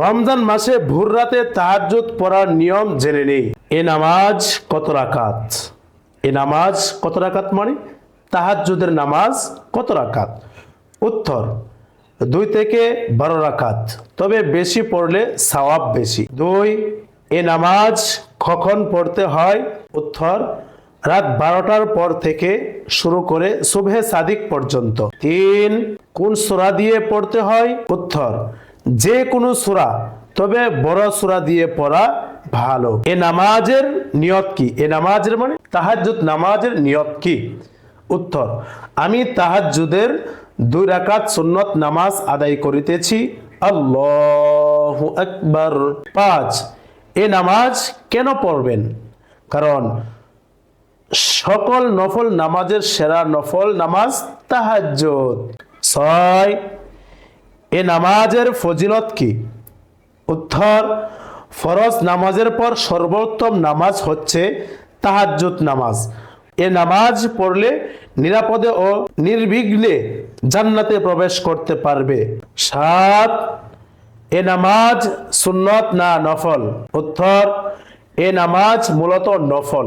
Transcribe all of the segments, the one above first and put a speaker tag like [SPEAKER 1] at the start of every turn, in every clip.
[SPEAKER 1] রমজান মাসে ভোর রাতে তাহাজ্জুদ পড়ার নিয়ম জেনে নেই। এ নামাজ কত রাকাত? এ নামাজ কত রাকাত মানে? তাহাজ্জুদের নামাজ কত রাকাত? উত্তর, দুই থেকে বারো রাকাত। তবে বেশি পড়লে সওয়াব বেশি। দুই, এ নামাজ কখন পড়তে হয়? উত্তর, রাত বারোটার পর থেকে শুরু করে শুভে সাদিক পর্যন্ত। তিন, কোন সূরা দিয়ে পড়তে হয়? উত্তর যে কোনো সূরা, তবে বড় সূরা দিয়ে পড়া ভালো। এ নামাজের নিয়ত কি? এ নামাজের মানে তাহাজ্জুদ নামাজের নিয়ত কি? উত্তর, আমি তাহাজ্জুদের দুই রাকাত সুন্নত নামাজ আদায় করিতেছি। আল্লাহু আকবার। পাঁচ, এ নামাজ কেন পড়বেন? কারণ সকল নফল নামাজের সেরা নফল নামাজ তাহাজ্জুদ। ছয় এ নামাজের ফজিলত কি? উত্তর, ফরজ নামাজের পর সর্বোত্তম নামাজ হচ্ছে তাহাজ্জুদ নামাজ। এ নামাজ পড়লে নিরাপদে ও নির্বিঘ্নে জান্নাতে প্রবেশ করতে পারবে। সাত, এ নামাজ সুন্নত না নফল? উত্তর এ নামাজ মূলত নফল,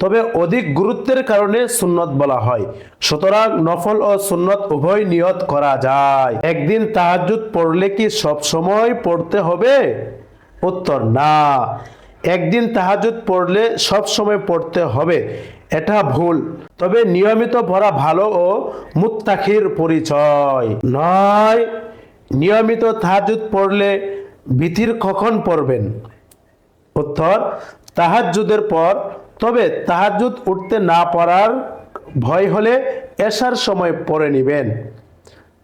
[SPEAKER 1] তবে অধিক গুরুত্বের কারণে সুন্নত বলা হয়। সুতরাং নফল ও সুন্নত উভয় নিয়ত করা যায়। একদিন তাহাজ্জুদ পড়লে কি সব সময় পড়তে হবে? উত্তর, না। একদিন তাহাজুদ পড়লে সব সময় পড়তে হবে, এটা ভুল। তবে নিয়মিত পড়া ভালো ও মুত্তাখির পরিচয়। নয়, নিয়মিত তাহাজুদ পড়লে ভীতির কখন পড়বেন? উত্তর, তাহাজ্জুদের পর, তবে তাহাজ্জুদ উঠতে না পারার ভয় হলে এশার সময় পড়ে নেবেন।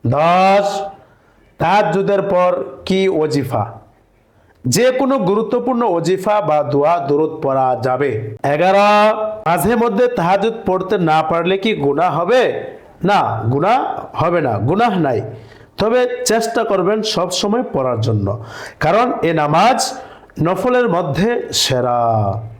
[SPEAKER 1] দশ, তাহাজ্জুদের পর কি ওজিফা? যে কোনো গুরুত্বপূর্ণ ওজিফা বা দোয়া দূরত পড়া যাবে। এগারো, মাঝে মধ্যে তাহাজুদ পড়তে না পারলে কি গুনাহ হবে? না, গুনাহ হবে না, গুনাহ নাই। তবে চেষ্টা করবেন সব সময় পড়ার জন্য। কারণ এ নামাজ নফলের মধ্যে সেরা।